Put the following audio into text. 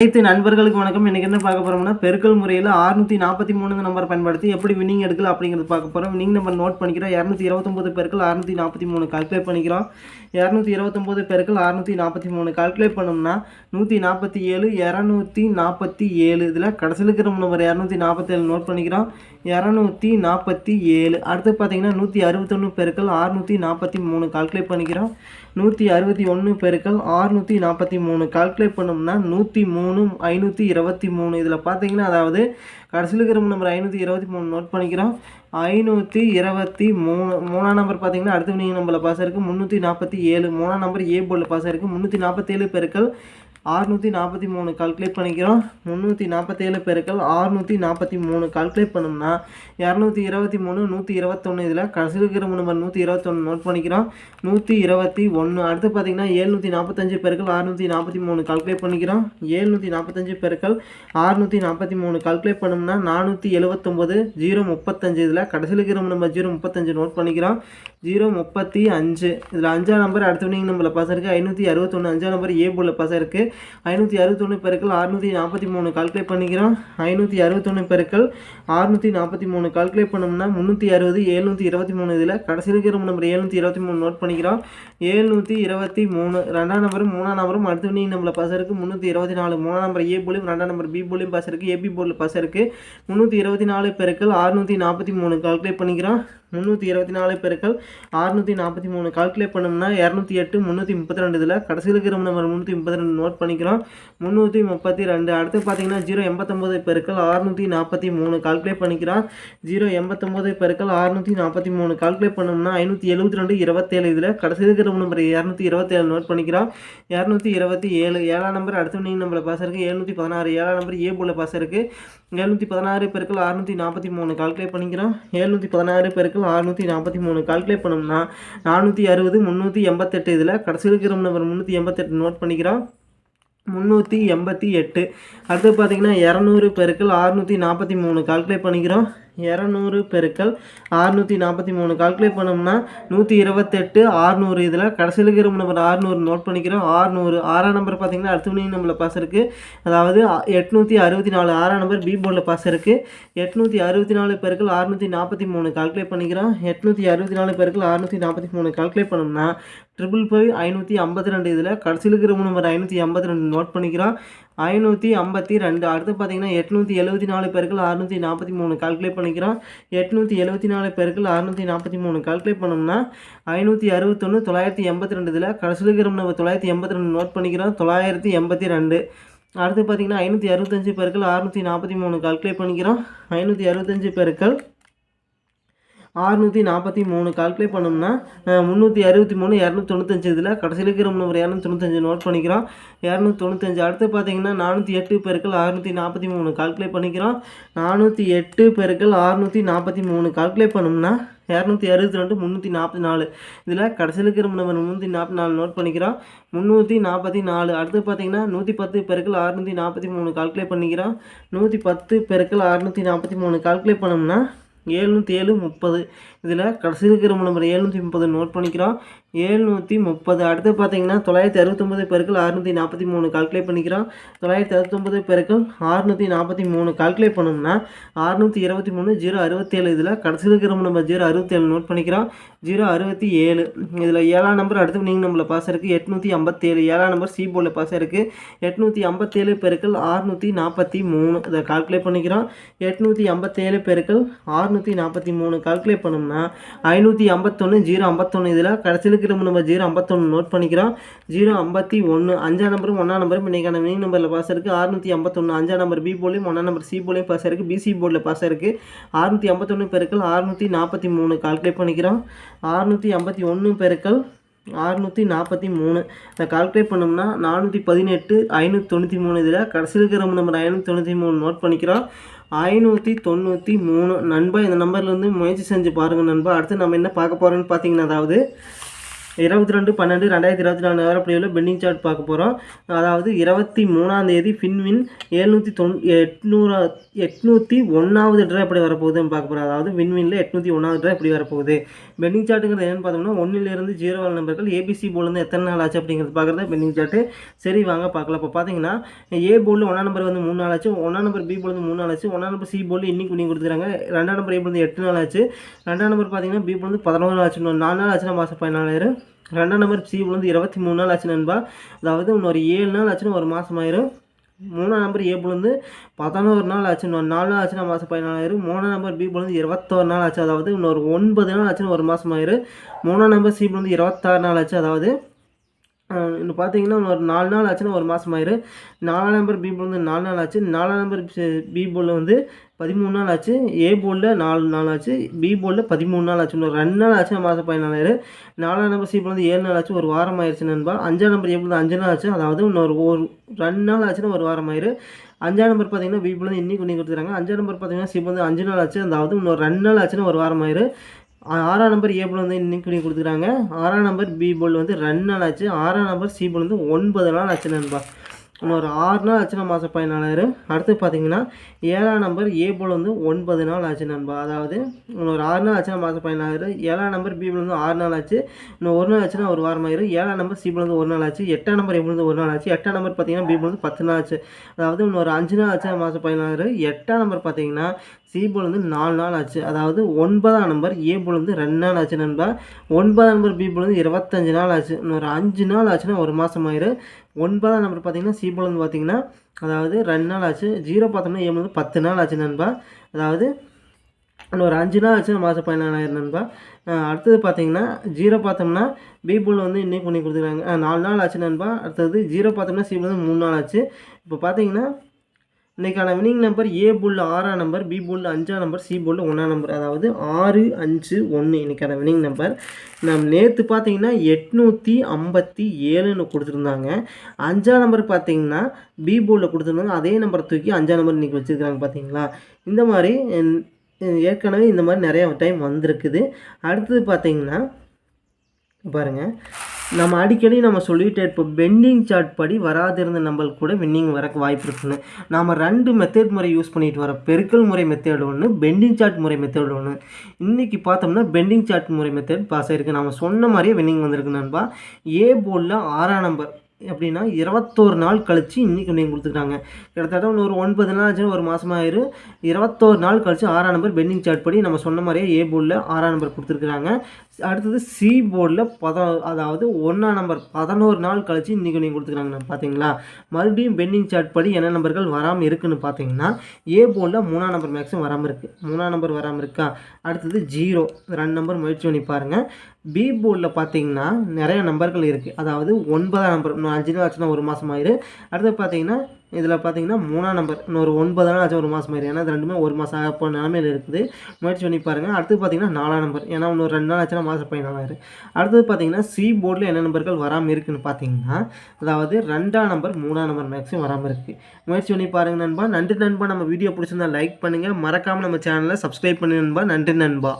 அனைத்து நண்பர்களுக்கு வணக்கம். இன்னைக்கு என்ன பார்க்க போறோம்னா பெருக்கல் முறையில் அறுநூற்றி நாற்பத்தி மூணு நம்பர் பயன்படுத்தி எப்படி வின்னிங் எடுக்கலாம் அப்படிங்கிறது பார்க்க போகிறோம் வின்னிங் நம்பர் நோட் பண்ணிக்கிறோம். இரநூத்தி இருபத்தொம்பது பெருக்கள் அறுநூத்தி நாற்பத்தி மூணு. கால்குலேட் பண்ணிக்கிறோம். இரநூத்தி இருபத்தொம்போது பெருக்கள் அறுநூற்றி நாற்பத்தி மூணு. கால்குலேட் பண்ணோம்னா நூற்றி நாற்பத்தி ஏழு இரநூத்தி நாற்பத்தி ஏழு. இதில் கடைசியில் இருக்கிற நம்பர் இரநூத்தி நாற்பத்தேழு நோட் பண்ணிக்கிறோம். இரநூத்தி நாற்பத்தி ஏழு. அடுத்து பார்த்தீங்கன்னா நூற்றி அறுபத்தொன்று பெருக்கள் அறுநூற்றி நாற்பத்தி மூணு. கால்குலேட் பண்ணிக்கிறோம். நூற்றி அறுபத்தி ஒன்று பெருக்கள் ஆறுநூற்றி நாற்பத்தி மூணு. கால்குலேட் பண்ணோம்னா நூற்றி மூணு ஐநூற்றி இருபத்தி மூணு. இதில் பார்த்தீங்கன்னா அதாவது கடைசியில் இருக்கிற நம்பர் ஐநூற்றி இருபத்தி மூணு நோட் பண்ணிக்கிறோம். ஐநூற்றி இருபத்தி மூணு மூணாம் நம்பர் பார்த்தீங்கன்னா அடுத்த நீங்கள் நம்பரில் பாஸ் இருக்குது முந்நூற்றி நாற்பத்தி ஏழு. மூணாம் நம்பர் ஏ போர்டில் பாஸ் இருக்குது முந்நூற்றி நாற்பத்தேழு பெருக்கள் ஆறுநூற்றி நாற்பத்தி மூணு கால்குலேட் பண்ணிக்கிறோம். முந்நூற்றி நாற்பத்தேழு பெருக்கள் ஆறுநூற்றி நாற்பத்தி மூணு கால்குலேட் பண்ணோம்னா இரநூத்தி இருபத்தி மூணு நூற்றி இருபத்தொன்று இதில் கடைசியில் இருக்கிற நம்பர் நூற்றி இருபத்தொன்று நோட் பண்ணிக்கிறோம். நூற்றி இருபத்தி ஒன்று அடுத்து பார்த்தீங்கன்னா ஏழ்நூற்றி நாற்பத்தஞ்சு பெருக்கள் அறுநூற்றி நாற்பத்தி மூணு கால்குலேட் பண்ணிக்கிறோம். ஏழ்நூற்றி நாற்பத்தஞ்சு பெருக்கள் அறுநூற்றி நாற்பத்தி மூணு கால்குலேட் பண்ணோம்னா நானூற்றி எழுபத்தொம்போது ஜீரோ முப்பத்தஞ்சு இதில் கடைசியில் இருக்கிற நம்பர் ஜீரோ முப்பத்தஞ்சு நோட் பண்ணிக்கிறோம். ஜீரோ முப்பத்தி அஞ்சு. இதில் அஞ்சாம் நம்பர் அடுத்த வினிங் நம்பரில் பாஸ் இருக்குது ஐநூற்றி அறுபத்தொன்று அஞ்சாம் நம்பர் ஏ போர்டில் பாஸ் இருக்குது ஐநூற்றி அறுபத்தொன்று பெருக்கள் அறுநூற்றி நாற்பத்தி மூணு கால்குலேட் பண்ணிக்கிறோம். ஐநூற்றி அறுபத்தொன்று பெருக்கள் அறுநூற்றி நாற்பத்தி மூணு கால்குலேட் பண்ணோம்னா முந்நூற்றி அறுபது ஏழ்நூற்றி இருபத்தி மூணு இதில் கடைசி இருக்கிற நம்பர் ஏழ்நூற்றி இருபத்தி மூணு நோட் பண்ணிக்கிறோம். ஏழ்நூற்றி இருபத்தி மூணு ரெண்டாம் நம்பரும் மூணாம் நம்பரும் அடுத்து நீ நம்மள பஸ் இருக்குது முந்நூற்றி இருபத்தி நாலு மூணாம் நம்பர் ஏ போலியும் ரெண்டாம் நம்பர் பி போலியும் பஸ் இருக்குது ஏபி போர்டில் பஸ் இருக்குது முந்நூற்றி இருபத்தி நாலு பெருக்கள் அறுநூற்றி நாற்பத்தி மூணு கால்குலேட் பண்ணிக்கிறோம். முந்நூற்றி இருபத்தி நாலு பெருக்கள் அறுநூற்றி நாற்பத்தி மூணு. கால்குலேட் பண்ணோம்னா இரநூத்தி எட்டு முந்நூற்றி முப்பத்தி ரெண்டு இதில் கடைசியில் இருக்கிற நம்பர் முந்நூற்றி முப்பத்தி ரெண்டு நோட் பண்ணிக்கிறோம். முந்நூற்றி முப்பத்தி ரெண்டு. அடுத்து பார்த்தீங்கன்னா ஜீரோ எண்பத்தொம்போது பெருக்கள் அறுநூற்றி நாற்பத்தி மூணு. கால்குலேட் பண்ணிக்கிறோம். ஜீரோ எண்பத்தொம்போது பெருக்கள் அறுநூற்றி நாற்பத்தி மூணு. கால்குலேட் பண்ணோம்னா ஐநூற்றி எழுபத்தி ரெண்டு இருபத்தேழு இதில் கடைசியில் இருக்கிற நம்பர் இரநூத்தி இருபத்தேழு நோட் பண்ணிக்கிறோம். இரநூத்தி இருபத்தி ஏழு ஏழாம் நம்பர் அடுத்த நீங்கள் நம்பரில் பாஸ் இருக்குது எழுநூற்றி பதினாறு ஏழாம் நம்பர் ஏ போல பாஸ் இருக்குது எழுநூற்றி பதினாறு பெருக்கள் அறுநூற்றி நாற்பத்தி மூணு. கால்குலேட் பண்ணிக்கிறோம். எழுநூற்றி பதினாறு பெருக்கள் அறுநூற்றி நாற்பத்தி மூணு கால்குலேட் பண்ணோம்னா நானூற்றி அறுபது முந்நூற்றி எண்பத்தெட்டு இதில் கடைசியில் இருக்கிற நம்பர் முந்நூற்றி எண்பத்தெட்டு நோட் பண்ணிக்கிறோம். முந்நூற்றி எண்பத்தி எட்டு. அடுத்து பார்த்திங்கன்னா இரநூறு பெருக்கள் அறுநூற்றி நாற்பத்தி மூணு கால்குலேட் பண்ணிக்கிறோம். இரநூறு பெருக்கள் அறுநூற்றி நாற்பத்தி மூணு. கால்குலேட் பண்ணோம்னா நூற்றி இருபத்தெட்டு ஆறுநூறு இதில் கடைசியில் இருக்கிற நம்பர் ஆறுநூறு நோட் பண்ணிக்கிறோம். ஆறுநூறு ஆறாம் நம்பர் பார்த்திங்கன்னா அடுத்த மணி நம்பரில் பாஸ் இருக்குது அதாவது எட்நூற்றி அறுபத்தி நாலு ஆறாம் நம்பர் பி போர்டில் பாஸ் இருக்குது எட்நூற்றி அறுபத்தி நாலு பெருக்கள் அறுநூற்றி நாற்பத்தி மூணு. கால்குலேட் பண்ணிக்கிறோம். எட்நூற்றி அறுபத்தி நாலு பெருக்கள் அறுநூற்றி நாற்பத்தி மூணு. கால்குலேட் பண்ணோம்னா ட்ரிபிள் ஃபைவ் ஐநூற்றி ஐம்பத்தி ரெண்டு. இதில் கடைசியில் இருக்கிற நம்பர் ஐநூற்றி ஐம்பத்தி ரெண்டு நோட் பண்ணிக்கிறோம். ஐநூற்றி ஐம்பத்தி ரெண்டு. அடுத்து பார்த்தீங்கன்னா எட்நூற்றி எழுபத்தி நாலு பேருக்கு அறுநூற்றி நாற்பத்தி மூணு கால்குலேட் பண்ணிக்கிறோம். எட்நூற்றி எழுபத்தி நாலு பேருக்கு அறுநூற்றி நாற்பத்தி மூணு கால்குலேட் பண்ணோம்னா ஐநூற்றி அறுபத்தொன்று தொள்ளாயிரத்தி எண்பத்தி ரெண்டு இதில் கடைசியில் நம்ம தொள்ளாயிரத்தி எண்பத்தி ரெண்டு நோட் பண்ணிக்கிறோம். தொள்ளாயிரத்தி எண்பத்தி ரெண்டு. அடுத்து பார்த்தீங்கன்னா ஐநூற்றி அறுபத்தஞ்சு பேருக்கு அறுநூற்றி நாற்பத்தி மூணு கால்குலேட் பண்ணிக்கிறோம். ஐநூற்றி அறுபத்தஞ்சு பேருக்கள் ஆறுநூற்றி நாற்பத்தி மூணு கால்குலேட் பண்ணோம்னா முந்நூற்றி அறுபத்தி மூணு இரநூத்தி தொண்ணூத்தஞ்சு இதில் கடைசியில் இருக்கிற நம்பர் இரநூத்தி தொண்ணூத்தஞ்சு நோட் பண்ணிக்கிறோம். இரநூத்தி தொண்ணூத்தஞ்சு அடுத்து பார்த்தீங்கன்னா நானூற்றி எட்டு பெருக்கள் அறுநூற்றி நாற்பத்தி மூணு கால்குலேட் பண்ணிக்கிறோம். நானூற்றி எட்டு பெருக்கள் அறுநூற்றி நாற்பத்தி மூணு கால்குலேட் பண்ணோம்னா இரநூத்தி அறுபத்தி ரெண்டு முந்நூற்றி நாற்பத்தி நாலு. இதில் கடைசியில் இருக்கிற நம்பர் முந்நூற்றி நாற்பத்தி நாலு நோட் பண்ணிக்கிறோம். முந்நூற்றி நாற்பத்தி நாலு அடுத்து பார்த்தீங்கன்னா நூற்றி பத்து பெருக்கள் அறுநூற்றி நாற்பத்தி மூணு கால்குலேட் பண்ணிக்கிறோம். நூற்றி பத்து பெருக்கள் அறுநூற்றி நாற்பத்தி மூணு கால்குலேட் பண்ணோம்னா ஏழ்நூற்றி ஏழு முப்பது. இதில் கடைசி இருக்கிற நம்பர் ஏழ்நூற்றி முப்பது நோட் பண்ணிக்கிறோம். ஏழ்நூற்றி முப்பது. அடுத்து பார்த்தீங்கன்னா தொள்ளாயிரத்தி அறுபத்தொம்பது பெருக்கள் அறுநூற்றி நாற்பத்தி மூணு கால்குலேட் பண்ணிக்கிறோம். தொள்ளாயிரத்தி அறுபத்தொம்பது பெருக்கள் அறுநூற்றி நாற்பத்தி மூணு கால்குலேட் பண்ணோம்னா அறுநூற்றி இருபத்தி மூணு ஜீரோ அறுபத்தேழு. இதில் கடைசி இருக்கிற நம்பர் ஜீரோ அறுபத்தேழு நோட் பண்ணிக்கிறோம். ஜீரோ அறுபத்தி ஏழு. இதில் ஏழாம் நம்பர் அடுத்து நீங்கள் நம்மளை பாஸ் இருக்குது எட்நூற்றி ஐம்பத்தேழு. ஏழாம் நம்பர் சி போர்டில் பாஸ் இருக்குது எட்நூற்றி ஐம்பத்தேழு பெருக்கள் அறுநூற்றி நாற்பத்தி மூணு. இதை கால்குலேட் பண்ணிக்கிறோம். எட்நூற்றி ஐம்பத்தேழு பெருக்கள் அறநூற்றி நாற்பத்தி மூணு கால்குலேட் பண்ணோம்னா ஐநூற்றி ஐம்பத்தொன்று ஜீரோ ஐம்பத்தொன்று இதில் கடைசியில் இருக்கிற நம்பர் ஜீரோ ஐம்பத்தொன்று நோட் பண்ணிக்கிறோம். ஜீரோ ஐம்பத்தி ஒன்று அஞ்சாம் நம்பரும் ஒன்றாம் நம்பரும் இன்றைக்கான மீன் நம்பரில் பாஸ் இருக்குது அறுநூற்றி ஐம்பத்தொன்று அஞ்சாம் நம்பர் பி போலையும் ஒன்றாம் நம்பர் சி போலையும் பாஸ் இருக்குது பிசி போர்டில் பாஸ் இருக்குது அறுநூற்றி ஐம்பத்தொன்று பெருக்கள் அறுநூற்றி நாற்பத்தி மூணு கால்குலேட் பண்ணிக்கிறோம். அறுநூற்றி ஐம்பத்தி ஒன்று பெருக்கள் அறுநூற்றி நாற்பத்தி மூணு. இதை கால்குலேட் பண்ணோம்னா நானூற்றி பதினெட்டு ஐநூற்றி தொண்ணூற்றி மூணு இதில் கடைசியில் இருக்கிற நம்பர் ஐநூற்றி தொண்ணூற்றி மூணு நோட் பண்ணிக்கிறோம். ஐநூற்றி தொண்ணூற்றி மூணு. நண்பா இந்த நம்பர்லேருந்து முயற்சி செஞ்சு பாருங்கள் நண்பா. அடுத்து நம்ம என்ன பார்க்க போகிறோன்னு பார்த்தீங்கன்னா அதாவது இருபத்தி ரெண்டு பன்னெண்டு ரெண்டாயிரத்தி இருபத்தி நாலு நேரப்படியில் பெண்டிங் சார்ட் பார்க்க போகிறோம் அதாவது இருபத்தி மூணாம் தேதி ஃபின்வின் எழுநூற்றி தொண் எட்நூறா எட்நூற்றி ஒன்றாவது ட்ரா எப்படி வரப்போகுதுன்னு பார்க்க போகிறோம் அதாவது வின்வினில் எட்நூற்றி ஒன்றாவது ட்ரா எப்படி வரப்போகுது? பெண்டிங் சார்ட்டுங்கிறது என்னென்னு பார்த்தோம்னா ஒன்றிலிருந்து ஜீரோ நம்பர்கள் ஏபிசி போர்டுலேருந்து எத்தனை நாள் ஆச்சு அப்படிங்கிறது பார்க்குறது பெண்டிங் சார்ட்டு சரி வாங்க பார்க்கலாம். இப்போ பார்த்தீங்கன்னா ஏ போர்டில் ஒன்றா நம்பர் வந்து மூணு நாள் ஆச்சு. ஒன்றா நம்பர் பி போர்டு மூணு நாள் ஆச்சு. ஒன்றா நம்பர் சி போர்டில் இன்னைக்கு நீங்கள் கொடுத்துருக்காங்க. ரெண்டாம் நம்பர் ஏ போர்டு வந்து எட்டு நாள் ஆச்சு. ரெண்டாம் நம்பர் பார்த்தீங்கன்னா பி போர்டு வந்து பதினோரு நாள் ஆச்சு. நாலு நாள் ஆச்சுன்னா மாதம் பதினாலாயிரம். ரெண்டாம் நம்பர் சி போர்டு வந்து இருபத்தி மூணு நாள் ஆச்சு நண்பா. அதாவது இன்னொரு ஏழு நாள் ஆச்சுன்னா ஒரு மாதம் ஆயிரும். மூணாம் நம்பர் ஏ வந்து பதினோரு நாள் ஆச்சு. இன்னொரு நாலு நாள் ஆச்சுன்னா மாதம் பதினாலாயிரம் மூணாம் நம்பர் பி வந்து இருபத்தோரு நாள் ஆச்சு. அதாவது இன்னொரு ஒன்பது நாள் ஆச்சுன்னு ஒரு மாதம் ஆயிரும் மூணாம் நம்பர் சி வந்து இருபத்தாறு நாள் ஆச்சு. அதாவது இன்னும் பார்த்தீங்கன்னா ஒரு நாலு நாள் ஆச்சுன்னா ஒரு மாதம் ஆயிரும் நாலாம் நம்பர் பி போல் வந்து நாலு நாள் ஆச்சு. நாலாம் நம்பர் பி போலில் வந்து பதிமூணு நாள் ஆச்சு. ஏ போர்டில் நாலு நாள் ஆச்சு. பி போலில் பதிமூணு நாள் ஆச்சு. இன்னொரு ரெண்டு நாள் ஆச்சு மாதம் பதினாலாயிரம் நாலாம் நம்பர் சி போல் வந்து ஏழு நாள் ஆச்சு. ஒரு வாரம் ஆயிடுச்சு நண்பா. அஞ்சாம் நம்பர் ஏ போல் அஞ்சு நாள் ஆச்சு. அதாவது இன்னொரு ஒரு ரெண்டு நாள் ஆச்சுன்னா ஒரு வாரம் ஆயிரும் அஞ்சாம் நம்பர் பார்த்தீங்கன்னா பி போல் வந்து இன்னைக்கு கொண்டு கொடுத்துறாங்க அஞ்சாம் நம்பர் பார்த்தீங்கன்னா சி வந்து அஞ்சு நாள் ஆச்சு. அதாவது இன்னொரு ரெண்டு நாள் ஆச்சுன்னா ஒரு வாரம் ஆயிரும் ஆறாம் நம்பர் ஏ போல் வந்து இன்னைக்கு கொண்டு கொடுத்துருக்காங்க ஆறாம் நம்பர் பி போல் வந்து ரெண்டு நாள் ஆச்சு ஆறாம் நம்பர் சி போல் வந்து ஒன்பது நாள் ஆச்சு நண்பா. இன்னொரு ஆறு நாள் ஆச்சுன்னா மாதம் பதினாலாயிரம் அடுத்து பார்த்தீங்கன்னா ஏழாம் நம்பர் ஏ போல் வந்து ஒன்பது நாள் ஆச்சு நண்பா. அதாவது ஒரு ஆறு நாள் ஆச்சுன்னா மாதம் பதினாயிரம் ஏழாம் நம்பர் பி வந்து ஆறு நாள் ஆச்சு. இன்னும் ஒரு நாள் ஆச்சுன்னா ஒரு வாரம் ஆயிரும் ஏழாம் நம்பர் சி வந்து ஒரு நாள் ஆச்சு. எட்டாம் நம்பர் எப்படி வந்து ஒரு நாள் ஆச்சு. எட்டாம் நம்பர் பார்த்தீங்கன்னா பி வந்து பத்து நாள் ஆச்சு. அதாவது இன்னொரு அஞ்சு நாள் ஆச்சுன்னா மாதம் பதினாயிரம் எட்டாம் நம்பர் பார்த்தீங்கன்னா சி போல் வந்து நாலு நாள் ஆச்சு. அதாவது ஒன்பதாம் நம்பர் ஏ போல் வந்து ரெண்டு நாள் ஆச்சு நண்பா. ஒன்பதாம் நம்பர் பி போல் வந்து இருபத்தஞ்சு நாள் ஆச்சு. இன்னொரு அஞ்சு நாள் ஆச்சுன்னா ஒரு மாதம் ஆயிரும் ஒன்பதாம் நம்பர் பார்த்தீங்கன்னா சி பார்த்தீங்கன்னா அதாவது ரெண்டு நாள் ஆச்சு. ஜீரோ பார்த்தோம்னா ஏழு வந்து பத்து நாள் ஆச்சு நண்பா. அதாவது ஒரு அஞ்சு நாள் ஆச்சு மாதம் பதினாலாயிரம் நண்பா. அடுத்தது பார்த்தீங்கன்னா ஜீரோ பார்த்தோம்னா பி வந்து இன்னைக்கு பண்ணி கொடுத்துருக்காங்க நாலு நாள் ஆச்சு நண்பா. அடுத்தது ஜீரோ பார்த்தோம்னா சி வந்து மூணு நாள் ஆச்சு. இப்போ பார்த்தீங்கன்னா இன்றைக்கான வினிங் நம்பர் ஏ புல் ஆறாம் நம்பர் பி புல் அஞ்சாம் நம்பர் சி புல் ஒன்றாம் நம்பர் அதாவது ஆறு அஞ்சு ஒன்று இன்றைக்கான வினிங் நம்பர் நம் நேற்று பார்த்தீங்கன்னா எட்நூற்றி ஐம்பத்தி ஏழுன்னு கொடுத்துருந்தாங்க. அஞ்சாம் நம்பர் பார்த்தீங்கன்னா பி புல்லில் கொடுத்துருந்தாங்க. அதே நம்பரை தூக்கி அஞ்சாம் நம்பர் இன்றைக்கி வச்சுருக்காங்க பார்த்தீங்களா இந்த மாதிரி ஏற்கனவே இந்த மாதிரி நிறையா டைம் வந்திருக்குது. அடுத்தது பார்த்தீங்கன்னா பாருங்கள் நம்ம அடிக்கடி நம்ம சொல்லிகிட்டே இருப்போம் பெண்டிங் சார்ட் படி வராதிருந்த நம்மளுக்கு கூட வின்னிங் வரக்கு வாய்ப்பு இருக்குன்னு. நாம் ரெண்டு மெத்தட் முறை யூஸ் பண்ணிட்டு வர பெருக்கல் முறை மெத்தேடு ஒன்று பெண்டிங் சார்ட் முறை மெத்தேடு ஒன்று இன்றைக்கி பார்த்தோம்னா பெண்டிங் சார்ட் முறை மெத்தேட் பாஸ் ஆயிருக்கு. நம்ம சொன்ன மாதிரியே வின்னிங் வந்திருக்கு நண்பா. ஏ போர்டில் ஆறாம் நம்பர் எப்படின்னா இருபத்தோரு நாள் கழித்து இன்றைக்கி கொண்டு கொடுத்துருக்காங்க. கிட்டத்தட்ட இன்னொரு ஒன்பது நாள் ஆச்சு ஒரு மாதம் ஆயிரும் இருபத்தோரு நாள் கழித்து ஆறாம் நம்பர் பெண்டிங் சார்ட் படி நம்ம சொன்ன மாதிரியே ஏ போர்டில் ஆறாம் நம்பர் கொடுத்துருக்குறாங்க அடுத்தது சி போர்டில் பத அதாவது ஒன்றாம் நம்பர் பதினோரு நாள் கழித்து இன்றைக்கி நீங்கள் கொடுத்துருக்காங்க பார்த்தீங்களா? மறுபடியும் பெண்டிங் சார்ட் படி என்ன நம்பர்கள் வராமல் இருக்குன்னு பார்த்தீங்கன்னா ஏ போர்டில் மூணாம் நம்பர் மேக்ஸிமம் வராமல் இருக்குது மூணாம் நம்பர் வராமல் இருக்கா? அடுத்தது ஜீரோ ரெண்டு நம்பர் முயற்சி பண்ணி பாருங்கள் பி போர்டில் பார்த்தீங்கன்னா நிறைய நம்பர்கள் இருக்குது அதாவது ஒன்பதாம் நம்பர் அஞ்சு நாள் ஆச்சுன்னா ஒரு மாதம் ஆயிரு. அடுத்து பார்த்தீங்கன்னா இதில் பார்த்தீங்கன்னா மூணாம் நம்பர் இன்னொரு ஒன்பது நாள் ஆச்சு ஒரு மாதம் ஆயிரு. ஏன்னா இது ரெண்டுமே ஒரு மாதம் ஆக போன நிலமையில் இருக்குது. முயற்சி பண்ணி பாருங்கள் அடுத்து பார்த்தீங்கன்னா நாலாம் நம்பர் ஏன்னா இன்னொரு ரெண்டு நாள் ஆச்சுன்னா மாதம் பதினாலாயிரம் அடுத்தது பார்த்தீங்கன்னா சி போர்டில் என்ன நம்பர்கள் வராமல் இருக்குன்னு பார்த்தீங்கன்னா அதாவது ரெண்டாம் நம்பர் மூணாம் நம்பர் மேக்ஸிமம் வராமல் இருக்குது முயற்சி பண்ணி பாருங்கள் நண்பா. நன்றி நண்பா. நம்ம வீடியோ பிடிச்சிருந்தா லைக் பண்ணுங்கள் மறக்காமல் நம்ம சேனலை சப்ஸ்கிரைப் பண்ணி நண்பா. நன்றி நண்பா.